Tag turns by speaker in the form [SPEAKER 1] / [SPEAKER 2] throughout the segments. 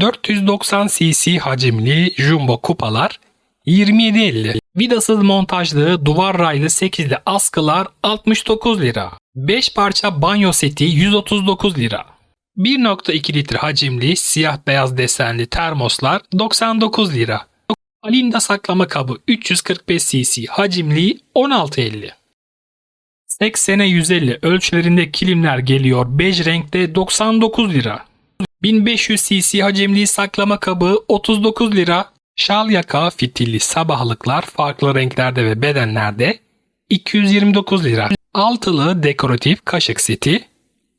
[SPEAKER 1] 490 cc hacimli jumbo kupalar 27.50. Vidasız montajlı duvar raylı 8'li askılar 69 lira. 5 parça banyo seti 139 lira. 1.2 litre hacimli siyah beyaz desenli termoslar 99 lira. Alinda saklama kabı 345 cc hacimli 16.50. 80'e 150 ölçülerinde kilimler geliyor bej renkte 99 lira. 1500 cc hacimli saklama kabı 39 lira. Şal yaka fitilli sabahlıklar farklı renklerde ve bedenlerde 229 lira. Altılı dekoratif kaşık seti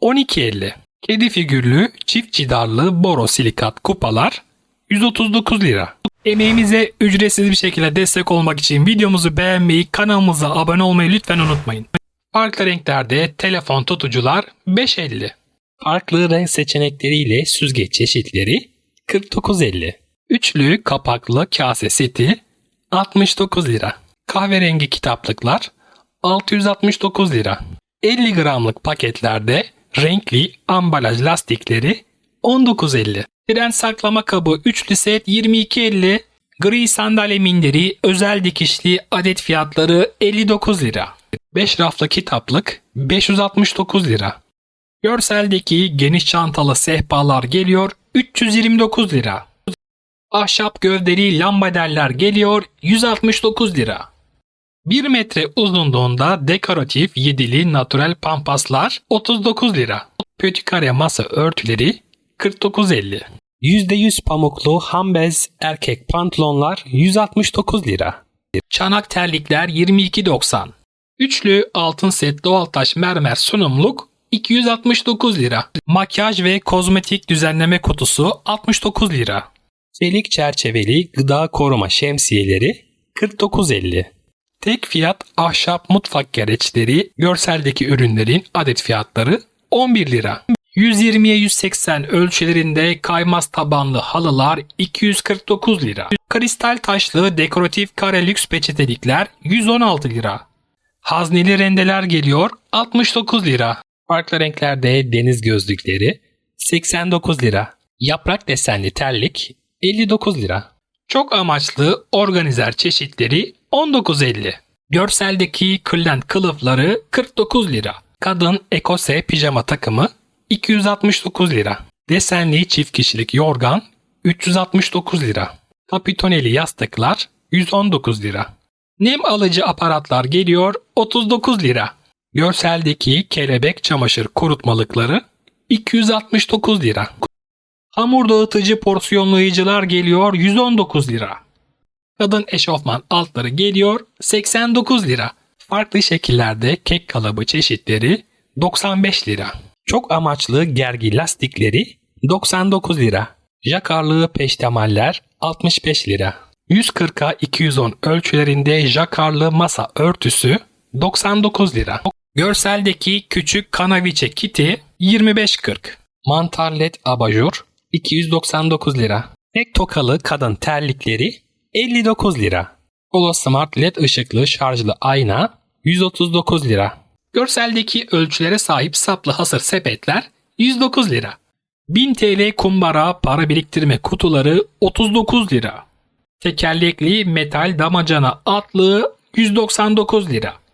[SPEAKER 1] 12.50. Kedi figürlü çift cidarlı borosilikat kupalar 139 lira. Emeğimize ücretsiz bir şekilde destek olmak için videomuzu beğenmeyi, kanalımıza abone olmayı lütfen unutmayın. Farklı renklerde telefon tutucular 5.50. Farklı renk seçenekleriyle süzgeç çeşitleri 49.50. Üçlü kapaklı kase seti 69 lira. Kahverengi kitaplıklar 669 lira. 50 gramlık paketlerde renkli ambalaj lastikleri 19.50. Tren saklama kabı üçlü set 22.50. Gri sandalye minderi özel dikişli adet fiyatları 59 lira. 5 raflı kitaplık 569 lira. Görseldeki geniş çantalı sehpalar geliyor 329 lira. Ahşap gövdeli lambaderler geliyor 169 lira. 1 metre uzunluğunda dekoratif yedili natural pampaslar 39 lira. Pötikare masa örtüleri 49.50. %100 pamuklu hambez erkek pantolonlar 169 lira. Çanak terlikler 22.90. Üçlü altın set doğal taş mermer sunumluk 269 lira. Makyaj ve kozmetik düzenleme kutusu 69 lira. Çelik çerçeveli gıda koruma şemsiyeleri 49.50. Tek fiyat ahşap mutfak gereçleri görseldeki ürünlerin adet fiyatları 11 lira. 120'ye 180 ölçülerinde kaymaz tabanlı halılar 249 lira. Kristal taşlı dekoratif kare lüks peçetelikler 116 lira. Hazneli rendeler geliyor 69 lira. Farklı renklerde deniz gözlükleri 89 lira. Yaprak desenli terlik 59 lira. Çok amaçlı organizer çeşitleri 19.50. Görseldeki kırlent kılıfları 49 lira. Kadın ekose pijama takımı 269 lira. Desenli çift kişilik yorgan 369 lira. Kapitoneli yastıklar 119 lira. Nem alıcı aparatlar geliyor 39 lira. Görseldeki kelebek çamaşır kurutmalıkları 269 lira. Hamur dağıtıcı porsiyonlayıcılar geliyor 119 lira. Kadın eşofman altları geliyor 89 lira. Farklı şekillerde kek kalıbı çeşitleri 95 lira. Çok amaçlı gergi lastikleri 99 lira. Jakarlı peştemaller 65 lira. 140'a 210 ölçülerinde jakarlı masa örtüsü 99 lira. Görseldeki küçük kanaviçe kiti 25.40. Mantar led abajur 299 lira. Tek tokalı kadın terlikleri 59 lira. Polo Smart LED ışıklı şarjlı ayna 139 lira. Görseldeki ölçülere sahip saplı hasır sepetler 109 lira. 1000 TL kumbara para biriktirme kutuları 39 lira. Tekerlekli metal damacana atlığı 199 lira.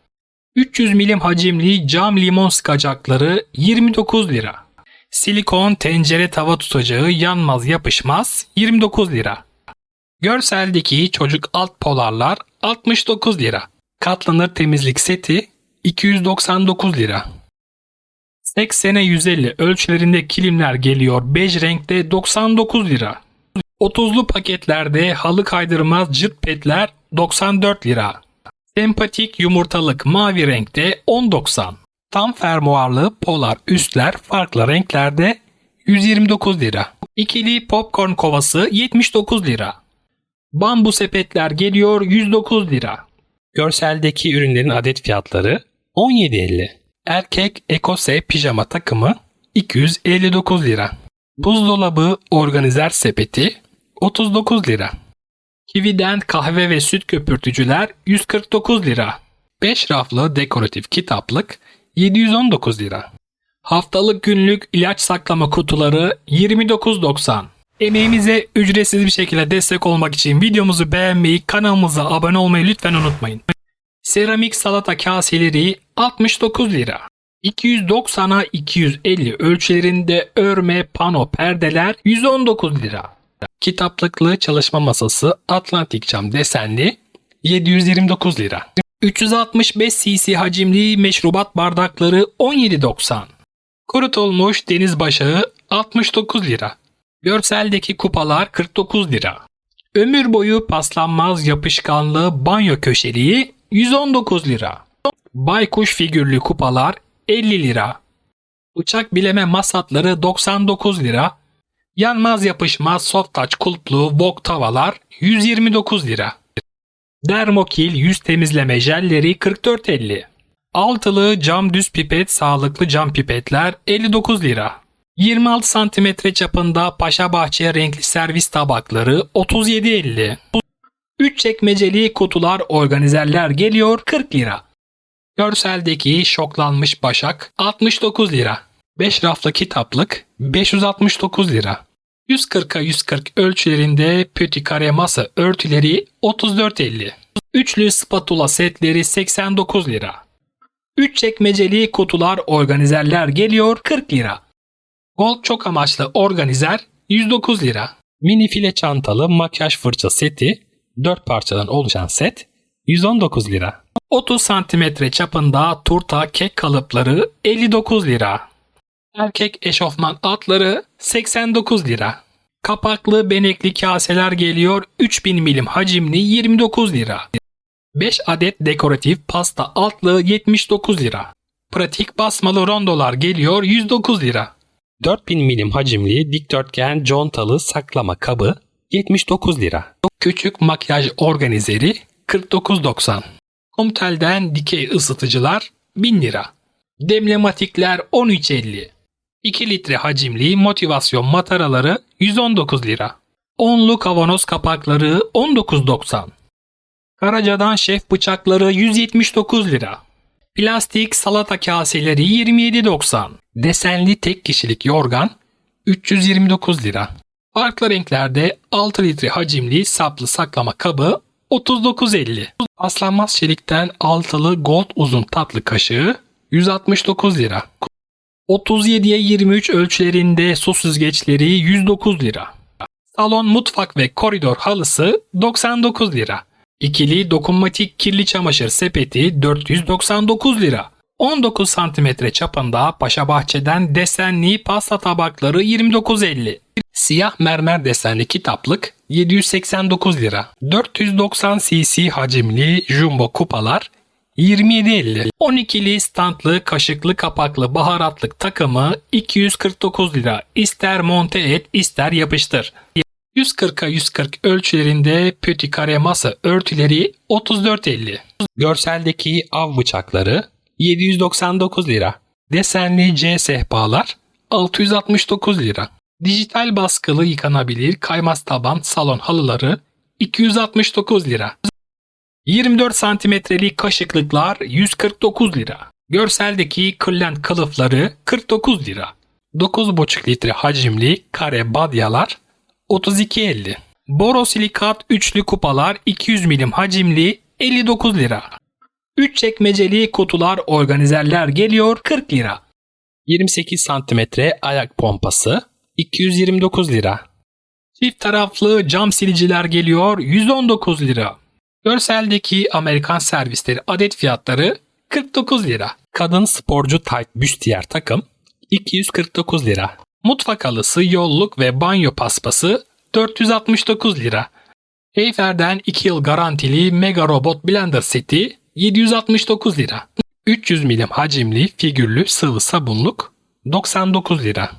[SPEAKER 1] 300 milim hacimli cam limon sıkacakları 29 lira. Silikon tencere tava tutacağı yanmaz yapışmaz 29 lira. Görseldeki çocuk alt polarlar 69 lira. Katlanır temizlik seti 299 lira. 80'e 150 ölçülerinde kilimler geliyor bej renkte 99 lira. 30'lu paketlerde halı kaydırmaz cırt petler 94 lira. Sempatik yumurtalık mavi renkte 10.90. Tam fermuarlı polar üstler farklı renklerde 129 lira. İkili popcorn kovası 79 lira. Bambu sepetler geliyor 109 lira. Görseldeki ürünlerin adet fiyatları 17.50. Erkek ekose pijama takımı 259 lira. Buzdolabı organizer sepeti 39 lira. Kivi'den kahve ve süt köpürtücüler 149 lira. 5 raflı dekoratif kitaplık 719 lira. Haftalık günlük ilaç saklama kutuları 29.90. Emeğimize ücretsiz bir şekilde destek olmak için videomuzu beğenmeyi, kanalımıza abone olmayı lütfen unutmayın. Seramik salata kaseleri 69 lira. 290'a 250 ölçülerinde örme pano perdeler 119 lira. Kitaplıklı çalışma masası Atlantik cam desenli 729 lira. 365 cc hacimli meşrubat bardakları 17.90. Kurutulmuş deniz başağı 69 lira. Görseldeki kupalar 49 lira. Ömür boyu paslanmaz yapışkanlı banyo köşeliği 119 lira. Baykuş figürlü kupalar 50 lira. Uçak bileme masatları 99 lira. Yanmaz yapışmaz soft touch kulplu wok tavalar 129 lira. Dermokil yüz temizleme jelleri 44.50. Altılı cam düz pipet sağlıklı cam pipetler 59 lira. 26 santimetre çapında Paşa Bahçe renkli servis tabakları 37.50. 3 çekmeceli kutular organizerler geliyor 40 lira. Görseldeki şoklanmış başak 69 lira. 5 raflı kitaplık 569 lira. 140'a 140 ölçülerinde pöti kare masa örtüleri 34.50. Üçlü spatula setleri 89 lira. 3 çekmeceli kutular organizerler geliyor 40 lira. Gold çok amaçlı organizer 109 lira. Mini file çantalı makyaj fırça seti 4 parçadan oluşan set 119 lira. 30 santimetre çapında turta kek kalıpları 59 lira. Erkek eşofman atları 89 lira. Kapaklı benekli kaseler geliyor 3000 milim hacimli 29 lira. 5 adet dekoratif pasta altlığı 79 lira. Pratik basmalı rondolar geliyor 109 lira. 4000 milim hacimli dikdörtgen contalı saklama kabı 79 lira. Küçük makyaj organizeri 49.90. Komtel'den dikey ısıtıcılar 1000 lira. Demlematikler 13.50. 2 litre hacimli motivasyon mataraları 119 lira. Onlu kavanoz kapakları 19.90. Karaca'dan şef bıçakları 179 lira. Plastik salata kaseleri 27.90. Desenli tek kişilik yorgan 329 lira. Farklı renklerde 6 litre hacimli saplı saklama kabı 39.50. Paslanmaz çelikten altılı gold uzun tatlı kaşığı 169 lira. 37'ye 23 ölçülerinde su süzgeçleri 109 lira. Salon mutfak ve koridor halısı 99 lira. İkili dokunmatik kirli çamaşır sepeti 499 lira. 19 santimetre çapında Paşa Bahçe'den desenli pasta tabakları 29.50. Siyah mermer desenli kitaplık 789 lira. 490 cc hacimli jumbo kupalar 27.50. 12'li standlı kaşıklı kapaklı baharatlık takımı 249 lira. İster monte et ister yapıştır. 140'a 140 ölçülerinde pöti kare masa örtüleri 34.50. Görseldeki av bıçakları 799 lira. Desenli C sehpalar 669 lira. Dijital baskılı yıkanabilir kaymaz taban salon halıları 269 lira. 24 santimetrelik kaşıklıklar 149 lira. Görseldeki kırlent kılıfları 49 lira. 9,5 litre hacimli kare badyalar 32.50. Borosilikat üçlü kupalar 200 milim hacimli 59 lira. 3 çekmeceli kutular organizerler geliyor 40 lira. 28 santimetre ayak pompası 229 lira. Çift taraflı cam siliciler geliyor 119 lira. Görseldeki Amerikan servisleri adet fiyatları 49 lira. Kadın sporcu tight büstiyer takım 249 lira. Mutfak halısı, yolluk ve banyo paspası 469 lira. Heyfer'den 2 yıl garantili Mega Robot Blender seti 769 lira. 300 milim hacimli figürlü sıvı sabunluk 99 lira.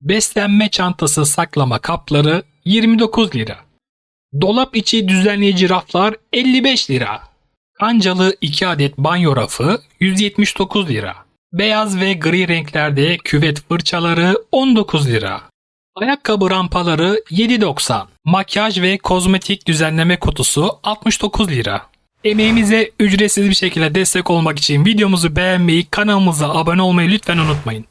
[SPEAKER 1] Beslenme çantası saklama kapları 29 lira. Dolap içi düzenleyici raflar 55 lira. Kancalı 2 adet banyo rafı 179 lira. Beyaz ve gri renklerde küvet fırçaları 19 lira. Ayakkabı rampaları 7.90. Makyaj ve kozmetik düzenleme kutusu 69 lira. Emeğimize ücretsiz bir şekilde destek olmak için videomuzu beğenmeyi, kanalımıza abone olmayı lütfen unutmayın.